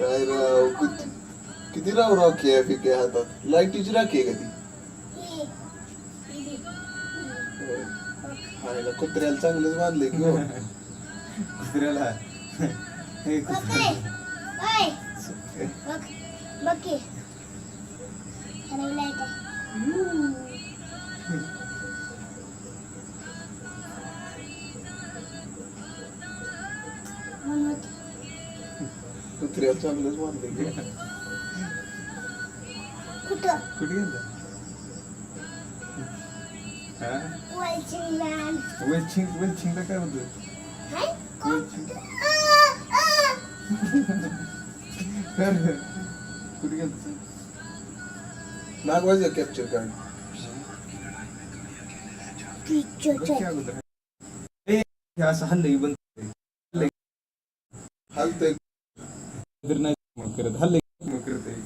काय राव किती किती राव राखी आहे फिके हातात लाईटीची राखी आहे का ती होय. आईला कुत्र्याला चांगलंच बांधले की हो. कुत्र्याला हे कुत्र्याला. कुत्र्याला चांगलंच की कुठं? कुठे गेला? हा? वेलचिंग वेलचिंगला काय होतं कुठे गेलं? नागवायचं कॅप्चर कार्ड असं हल्लंय बंद हालतंय नाही करत हल्ले करत आहे.